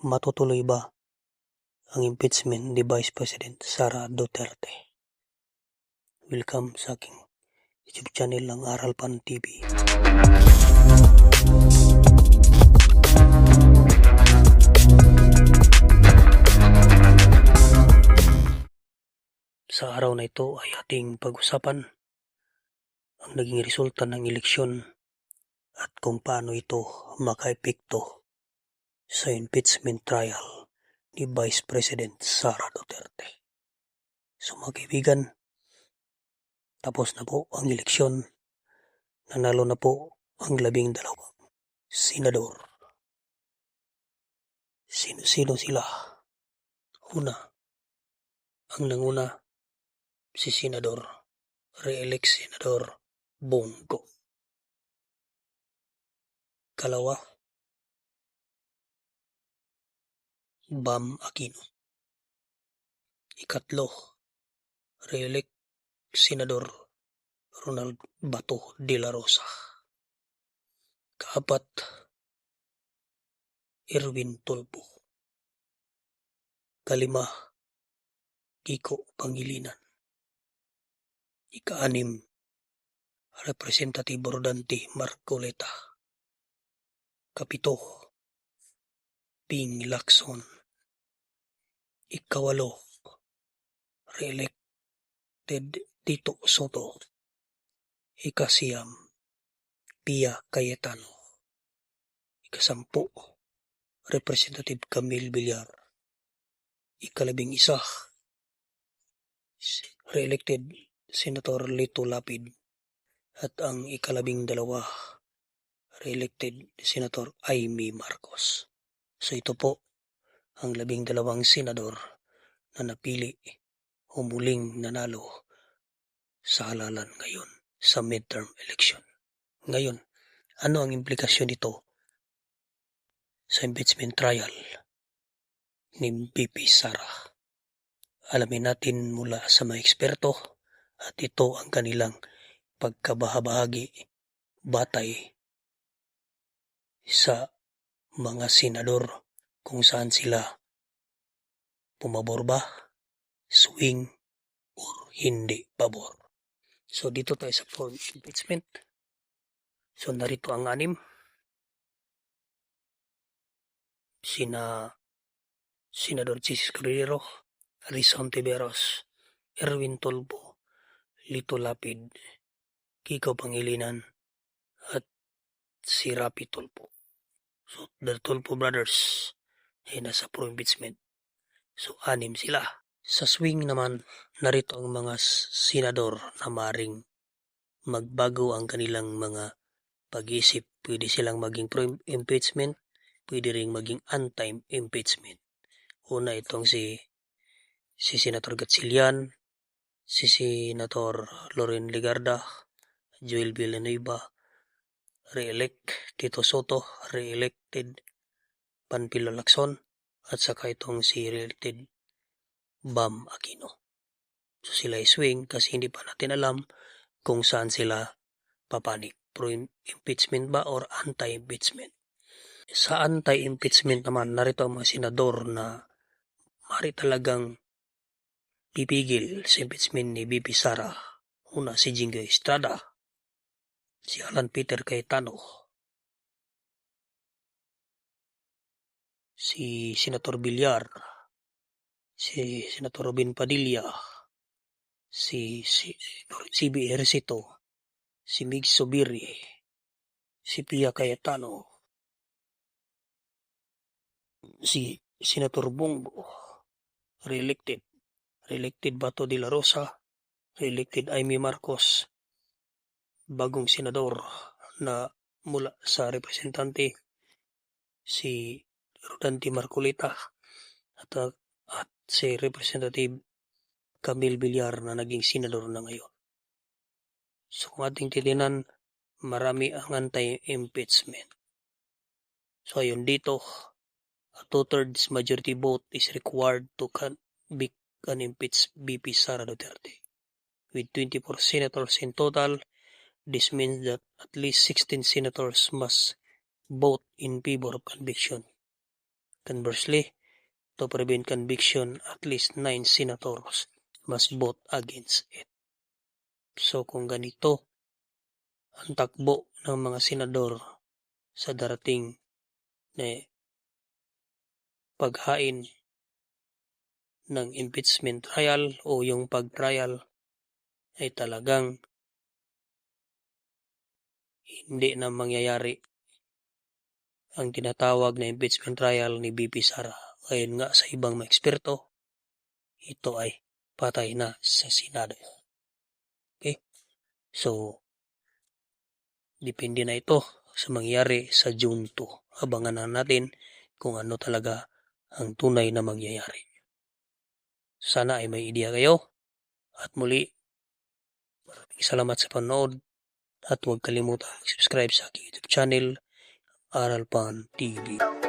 Matutuloy ba ang impeachment ni Vice President Sara Duterte? Welcome sa aking YouTube channel ng Aral Pan TV. Sa araw na ito ay ating pag-usapan ang naging resulta ng eleksyon at kung paano ito makaepekto sa impeachment trial ni Vice President Sara Duterte. So mga kaibigan, tapos na po ang eleksyon. Nanalo na po ang labing dalawang senador. Sino-sino sila? Una, ang nanguna, si Senador, re-elect Senador Bongo. Kalawa, Bam Aquino. Ikatlo, re-elect Senador Ronald Bato de la Rosa. Kaapat, Erwin Tulpo. Kalima, Kiko Pangilinan. Ikaanim, Representative Rodante Marcoleta. Kapito, Ping Lacson. Ikawalo, re-elected Tito Soto. Ikasiyam, Pia Cayetano. Ikasampu, Representative Camille Villar. Ikalabing isa, re-elected Senator Lito Lapid. At ang ikalabing dalawa, re-elected Senator Amy Marcos. So ito po ang labing dalawang senador na napili o muling nanalo sa halalan ngayon sa midterm election. Ngayon, ano ang implikasyon nito sa impeachment trial ni BP Sara? Alamin natin mula sa mga eksperto at ito ang kanilang pagkabahabahagi batay sa mga senador kung saan sila pumabor ba, swing, or hindi pabor. So dito tayo sa form impeachment. So narito ang anim. Sina Senador Jesus Guerrero, Rizon Tiberos, Erwin Tolpo, Lito Lapid, Kiko Pangilinan, at si Rapi Tolpo. So, the Tolpo brothers ay nasa pro-impeachment. So, anim sila. Sa swing naman, narito ang mga senador na maring magbago ang kanilang mga pag-isip. Pwede silang maging pro-impeachment, pwede ring maging anti-impeachment. Una itong si si Senator Gatchilian, si Senator Loren Ligarda, Joel Villanueva, re-elect Tito Soto, re-elected Panpilo Lacson, at saka itong si re-elected Bam Aquino. So sila swing kasi hindi pa natin alam kung saan sila papanik. Pro-impeachment ba or anti-impeachment? Sa anti-impeachment naman, narito ang mga senador na mari talagang pipigil sa impeachment ni BP Sara. Una si Jingo Estrada, si Alan Peter Cayetano, si Senator Villar, si Senator Robin Padilla, si, si CB Ejercito, si Mig Subiri, si Pia Cayetano, si Senator Bongo, re-elected, re-elected Bato de la Rosa, re-elected Amy Marcos, bagong senador na mula sa representante si Rodante Marcolita at, uh, at si Representative Camille Villar na naging senador na ngayon. So kung ating titinan, marami ang anti-impeachment. So ayun dito, a two-thirds majority vote is required to convict and impeach BP Sara Duterte. With 24 senators in total, this means that at least 16 senators must vote in favor of conviction. Conversely, to prevent conviction, at least nine senators must vote against it. So kung ganito ang takbo ng mga senador sa darating na paghain ng impeachment trial o yung pag-trial ay talagang hindi na mangyayari ang tinatawag na impeachment trial ni BP Sara. Ayon nga sa ibang mga eksperto, ito ay patay na sa Senado. Okay? So, depende na ito sa mangyari sa June 2. Abangan na natin kung ano talaga ang tunay na mangyayari. Sana ay may ideya kayo. At muli, maraming salamat sa panood. At huwag kalimutan subscribe sa aking YouTube channel, Aral Pan TV.